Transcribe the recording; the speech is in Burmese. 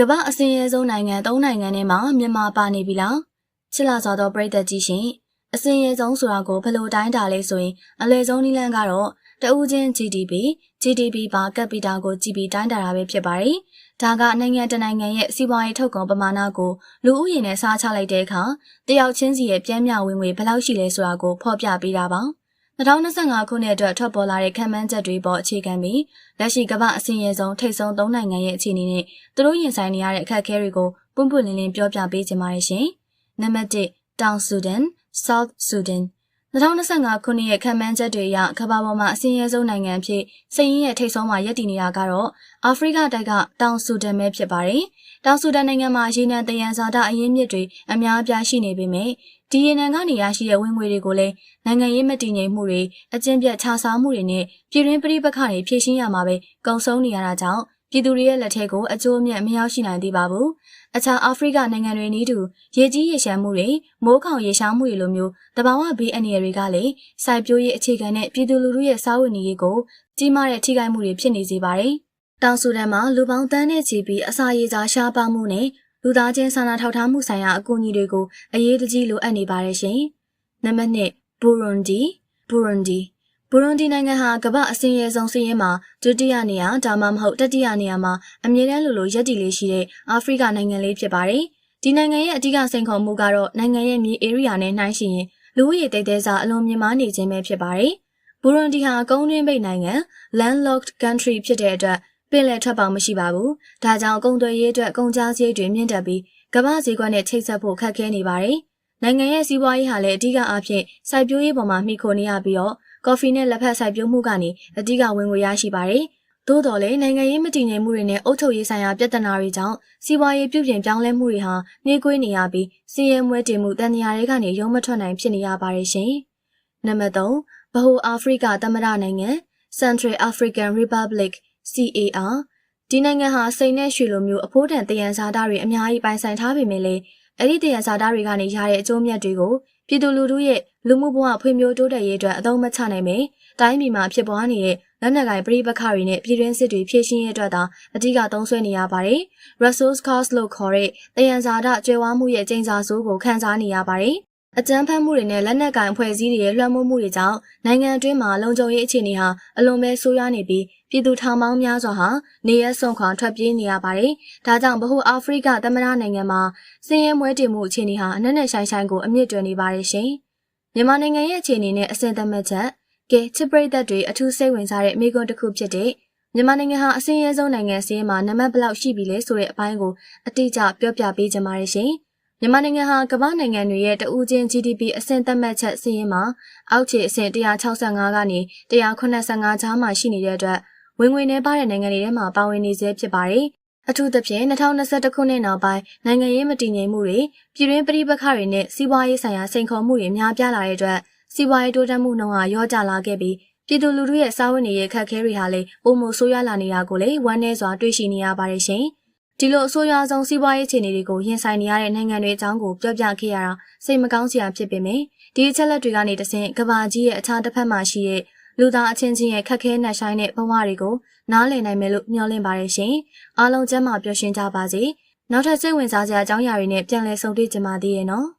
ကမ္ဘာအစင်းရဲဆုံးနိုင်ငံ၃နိုင်ငံထဲမှာမြန်မာပါနေပြီလားချစ်လာစွာသောပြည်သက်ကြီးရှင်အစင်းရဲဆုံးဆိုတာကိုဘယ်လိုတိုင်းတာလဲဆိုရင်အလွယ်ဆုံးနည်းလမ်းကတော့တဦးချင်း GDP GDP ပါကပီတာကိုကြည့်ပြီးတိုင်းတာတာပဲဖြစ်ပါတယ်ဒါကနိုင်ငံတနိုင်ငံရဲ့စီးပွားရေးထုတ်ကုန်ပမာဏကိုလူဦးရေနဲ့စားချလိုက်တဲ့အခါတယောက်ချင်းစီရဲ့ပြန်မြဝင်ငွေဘယ်လောက်ရှိလဲဆိုတာကိုဖော်ပြပေးတာပါ 2025ခုနှစ်အတွက်ထွက်ပေါ်လာတဲ့ခံမှန်းချက်တွေပေါ်အခြေခံပြီးလက်ရှိကမ္ဘာအစင်းရဲဆုံးထိပ်ဆုံး၃နိုင်ငံရဲ့အခြေအနေနဲ့သူတို့ရင်ဆိုင်နေရတဲ့အခက်အခဲတွေကိုပွန့်ပွန့်လင်းလင်းပြောပြပေးကြပါရရှင်။နံပါတ်1တောင်ဆူဒန် South Sudan 2025ခုနှစ်ရဲ့ခံမှန်းချက်တွေအရကမ္ဘာပေါ်မှာအစင်းရဲဆုံးနိုင်ငံအဖြစ်စည်ရင်းရဲ့ထိပ်ဆုံးမှာရပ်တည်နေတာကတော့အာဖရိကတိုက်ကတောင်ဆူဒန်ပဲဖြစ်ပါတယ်။တောင်ဆူဒန်နိုင်ငံမှာရေနံတယံဇာတအရင်းမြစ်တွေအများအပြားရှိနေပေမဲ့ဒီရေနံကနေရရှိတဲ့ဝင်ငွေတွေကိုလည်းနိုင်ငံရေးမတည်ငြိမ်မှုတွေအကျင့်ပြတ်ခြားစားမှုတွေနဲ့ပြည်တွင်းပြည်ပခါတွေဖြည့်ရှင်းရမှာပဲကုန်ဆုံးနေရတာကြောင့် ပြည်သူတွေရဲ့လက်ထဲကိုအကျိုးအမြတ်မရောက်ရှိနိုင်သေးပါဘူး။အခြားအာဖရိကနိုင်ငံတွေနည်းတူရေကြီးရေရှမ်းမှုတွေမိုးခေါင်ရေရှားမှုတွေလိုမျိုးတဘာဝဘေးအန္တရာယ်တွေကလည်းစိုက်ပျိုးရေးအခြေခံတဲ့ပြည်သူလူထုရဲ့စားဝတ်နေရေးကိုကြီးမားတဲ့ထိခိုက်မှုတွေဖြစ်နေစေပါတယ်။တောင်ဆူဒန်မှာလူပေါင်းတန်းနဲ့ချီပြီးအစာရေစာရှားပါမှုနဲ့လူသားချင်းစာနာထောက်ထားမှုဆိုင်ရာအကူအညီတွေကိုအရေးတကြီးလိုအပ်နေပါတယ်ရှင်။နံပါတ်1ဘူရွန်ဒီဘူရွန်ဒီ ဘူရွန်ဒီနိုင်ငံဟာကမ္ဘာအစင်းရဲဆုံးစီးရင်မှာဒုတိယနေရာဒါမှမဟုတ်တတိယနေရာမှာအမြဲတမ်းလိုလိုရပ်တည်လေးရှိတဲ့အာဖရိကနိုင်ငံလေးဖြစ်ပါတယ်။ဒီနိုင်ငံရဲ့အဓိကစိန်ခေါ်မှုကတော့နိုင်ငံရဲ့မြေ area နဲ့နှိုင်းယှဉ်ရင်လူဦးရေတိတ်တဲစာအလွန်မြင့်မားနေခြင်းပဲဖြစ်ပါတယ်။ဘူရွန်ဒီဟာကုန်းတွင်းပိတ်နိုင်ငံ landlocked country ဖြစ်တဲ့အတွက်ပင်လယ်ထွက်ပေါက်မရှိပါဘူး။ဒါကြောင့်ကုန်သွယ်ရေးအတွက်ကုန်ကျစရိတ်တွေမြင့်တက်ပြီးကမ္ဘာဈေးကွက်နဲ့ချိတ်ဆက်ဖို့ခက်ခဲနေပါတယ်။နိုင်ငံရဲ့စီးပွားရေးဟာလည်းအဓိကအားဖြင့်စိုက်ပျိုးရေးပေါ်မှာမှီခိုနေရပြီးတော့ကော်ဖီနဲ့လက်ဖက်စိုက်ပျိုးမှုကနေအဓိကဝင်ငွေရရှိပါတယ်။သို့တော်လည်းနိုင်ငံရေးမတည်ငြိမ်မှုတွေနဲ့အုပ်ချုပ်ရေးဆိုင်ရာပြဿနာတွေကြောင့်စီးပွားရေးပြုပြင်ပြောင်းလဲမှုတွေဟာနှေးကွေးနေရပြီးစီးရဲမွဲတင်မှုတန်ရာတွေကနေရုံးမထွက်နိုင်ဖြစ်နေရပါတယ်ရှင်။နံပါတ်3ဗဟိုအာဖရိကသမ္မတနိုင်ငံ Central African Republic CAR ဒီနိုင်ငံဟာစိန်နဲ့ရွှေလိုမျိုးအဖိုးတန်တယံဇာတာတွေအများကြီးပိုင်ဆိုင်ထားပေမဲ့လည်းအဲ့ဒီတယံဇာတာတွေကနေရတဲ့အကျိုးမြတ်တွေကိုပြည်သူလူထုရဲ့ လူမှုဘဝဖွံ့ဖြိုးတိုးတက်ရေးအတွက်အသုံးမချနိုင်ပဲတိုင်းပြည်မှာဖြစ်ပွားနေတဲ့လက်နက်ကိုင်ပြည်ပခါတွေနဲ့ပြည်တွင်းစစ်တွေဖြည့်ရှင်းရေးအတွက်သာအဓိကသုံးစွဲနေရပါတယ်။ resource cost လို့ခေါ်တဲ့တယံဇာတာကျွဲဝါမှုရဲ့ကျင်းစာစိုးကိုခံစားနေရပါတယ်။အကြမ်းဖက်မှုတွေနဲ့လက်နက်ကင်ဖွဲ့စည်းတွေရဲ့လွှမ်းမိုးမှုတွေကြောင့်နိုင်ငံအတွင်းမှာလုံခြုံရေးအခြေအနေဟာအလွန်ပဲဆိုးရွားနေပြီးပြည်သူထောင်ပေါင်းများစွာဟာနေရဆုံခွာထွက်ပြေးနေရပါတယ်။ဒါကြောင့်ဗဟိုအာဖရိကသမ္မတနိုင်ငံမှာစင်ရဲမွဲတင်မှုအခြေအနေဟာအနက်နဲ့ဆိုင်ဆိုင်ကိုအမြင့်တွယ်နေပါတယ်ရှင်။ မြန်မာနိုင်ငံရဲ့အခြေအနေနဲ့အဆင့်သက်မှတ်ချက်ကဲချစ်ပရိသတ်တွေအထူးစိတ်ဝင်စားတဲ့မိကွန်းတစ်ခုဖြစ်တဲ့မြန်မာနိုင်ငံဟာအစင်းရဲဆုံးနိုင်ငံစီးရင်မှာနံပါတ်ဘယ်လောက်ရှိပြီလဲဆိုတဲ့အပိုင်းကိုအတိအကျပြောပြပေးကြပါရရှင်။မြန်မာနိုင်ငံဟာကမ္ဘာနိုင်ငံတွေရဲ့တဦးချင်း GDP အဆင့်သက်မှတ်ချက်စီးရင်မှာအောက်ခြေအဆင့်165ကနေ185ကြားမှာရှိနေတဲ့အတွက်ဝင်ငွေနှဲပါတဲ့နိုင်ငံတွေထဲမှာပါဝင်နေစေဖြစ်ပါတယ်။ အထူးသဖြင့်2021ခုနှစ်နောက်ပိုင်းနိုင်ငံရေးမတည်ငြိမ်မှုတွေပြည်တွင်းပြည်ပခါတွေနဲ့စီးပွားရေးဆိုင်ရာစိန်ခေါ်မှုတွေများပြားလာတဲ့အတွက်စီးပွားရေးတိုးတက်မှုနှုန်းဟာရော့ကျလာခဲ့ပြီးပြည်သူလူထုရဲ့စားဝတ်နေရေးခက်ခဲတွေဟာလည်းပုံမဆိုးရွားလာနေတာကိုလည်းဝမ်းနည်းစွာတွေ့ရှိနေရပါတယ်ရှင်။ဒီလိုအဆိုးရွားဆုံးစီးပွားရေးအခြေအနေတွေကိုရင်ဆိုင်နေရတဲ့နိုင်ငံတွေအကြောင်းကိုပြောပြခဲ့ရတာစိတ်မကောင်းစရာဖြစ်ပေမယ့်ဒီအချက်လက်တွေကနေတဆင့်ကဘာကြီးရဲ့အခြားတစ်ဖက်မှာရှိတဲ့ လူသားအချင်းချင်းရဲ့ခက်ခဲနှက်ဆိုင်တဲ့ဘဝတွေကိုနားလည်နိုင်မယ်လို့မျှော်လင့်ပါတယ်ရှင်။အားလုံးကျမ်းမာပျော်ရွှင်ကြပါစေ။နောက်ထပ်စိတ်ဝင်စားစရာအကြောင်းအရာတွေနဲ့ပြန်လည်ဆုံတွေ့ကြပါသေးရဲ့နော်။